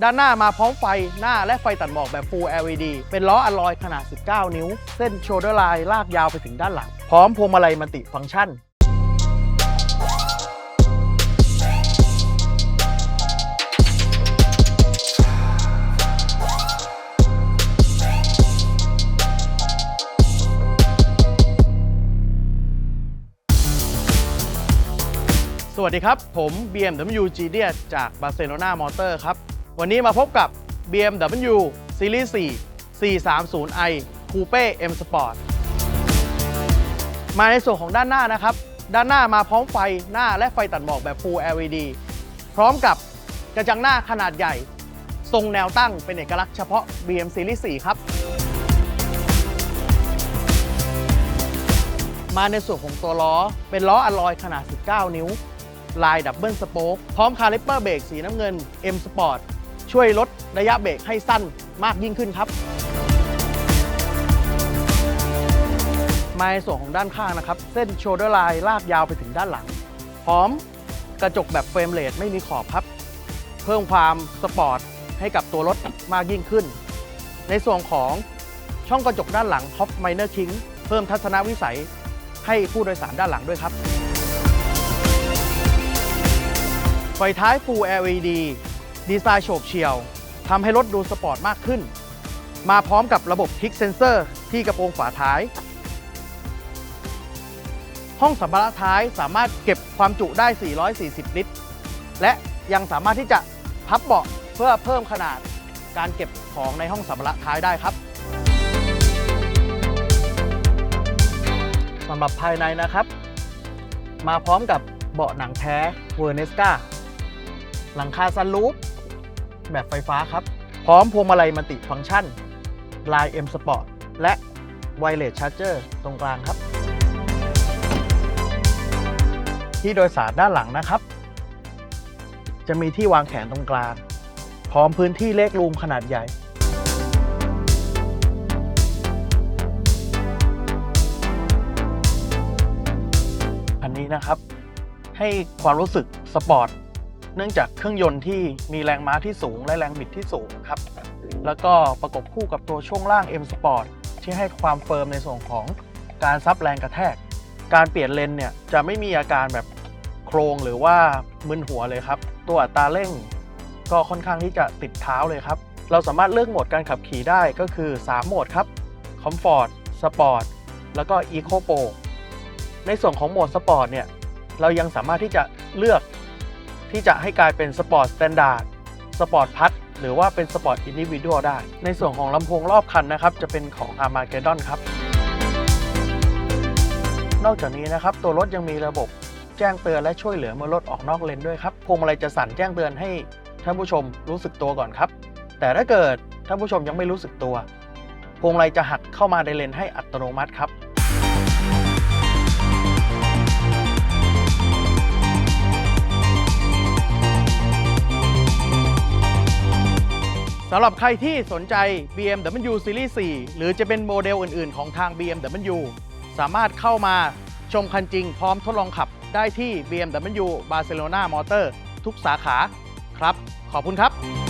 ด้านหน้ามาพร้อมไฟหน้าและไฟตัดหมอกแบบ Full LED เป็นล้ออลลอยขนาด 19 นิ้ว เส้นโชเดอร์ไลน์ลากยาวไปถึงด้านหลัง พร้อมพวงมาลัยมัลติฟังก์ชัน สวัสดีครับ ผม BMW g d จาก Barcelona Motor ครับ วันนี้มาพบกับ BMW Series 4 430i Coupe M Sport มาในส่วนของด้านหน้านะครับ ด้านหน้ามาพร้อมไฟหน้าและไฟตัดหมอกแบบ Full LED พร้อมกับกระจังหน้าขนาดใหญ่ ทรงแนวตั้งเป็นเอกลักษณ์เฉพาะ BM Series 4 ครับ มาในส่วนของตัวล้อเป็นล้ออลลอยขนาด 19 นิ้ว ลายดับเบิลสโป๊กพร้อมคาลิปเปอร์เบรกสีน้ำเงิน M Sport ช่วยลดระยะเบรกให้สั้นมากยิ่งขึ้นครับ มาในส่วนของด้านข้างนะครับ เส้นโชเดอร์ไลน์ลากยาวไปถึงด้านหลัง พร้อมกระจกแบบเฟรมเลสไม่มีขอบครับ เพิ่มความสปอร์ตให้กับตัวรถมากยิ่งขึ้น ในส่วนของช่องกระจกด้านหลัง Top Minor King เพิ่มทัศนวิสัยให้ผู้โดยสารด้านหลังด้วยครับ ไฟท้าย Full LED ดีไซน์โฉบเฉี่ยวทำให้รถดูสปอร์ตมากขึ้น มาพร้อมกับระบบคลิกเซนเซอร์ที่กระโปรงฝาท้าย ห้องสัมภาระท้ายสามารถเก็บความจุได้ 440 ลิตร และยังสามารถที่จะพับเบาะเพื่อเพิ่มขนาดการเก็บของในห้องสัมภาระท้ายได้ครับสำหรับภายในนะครับ มาพร้อมกับเบาะหนังแท้เวอร์เนสกาหลังคาซันรูฟ แบบไฟฟ้าครับ พร้อมพวงมาลัยมัลติฟังก์ชันลาย M Sport และไวเลสชาร์เจอร์ตรงกลางครับ ที่โดยสารด้านหลังนะครับ จะมีที่วางแขนตรงกลาง พร้อมพื้นที่เลกรูมขนาดใหญ่ อันนี้นะครับ ให้ความรู้สึกสปอร์ต เนื่องจากเครื่องยนต์ที่มีแรงม้าที่สูงและแรงบิดที่สูงครับ แล้วก็ประกบคู่กับตัวช่วงล่าง M Sport ที่ให้ความเฟิร์มในส่วนของการซับแรงกระแทก การเปลี่ยนเลนเนี่ยจะไม่มีอาการแบบโครงหรือว่ามึนหัวเลยครับ ตัวอัตราเร่ง ก็ค่อนข้างที่จะติดเท้าเลยครับ เราสามารถเลือกโหมดการขับขี่ได้ก็คือ 3 โหมดครับ Comfort Sport แล้วก็ Eco Pro ในส่วนของโหมดสปอร์ตเนี่ย เรายังสามารถที่จะเลือก ที่จะให้กลายเป็นสปอร์ตสแตนดาร์ดสปอร์ตพัทหรือว่าเป็นสปอร์ตอินดิวิ u a l ได้ ในส่วนของลำโพงรอบคันนะครับจะเป็นของ Armageddon ครับ นอกจากนี้นะครับตัวรถยังมีระบบแจ้งเตือนและช่วยเหลือเมื่อรถออกนอกเลนด้วยครับพวงมาลัยจะสั่นแจ้งเตือนให้ท่านผู้ชมรู้สึกตัวก่อนครับ แต่ถ้าเกิดท่านผู้ชมยังไม่รู้สึกตัวพวงมาลัยจะหักเข้ามาในเลนให้อัตโนมัติครับ สำหรับใครที่สนใจ BMW Series 4 หรือจะเป็นโมเดลอื่น ๆ ของทาง BMW สามารถเข้ามาชมคันจริงพร้อมทดลองขับได้ที่ BMW Barcelona Motor ทุกสาขาครับ ขอบคุณครับ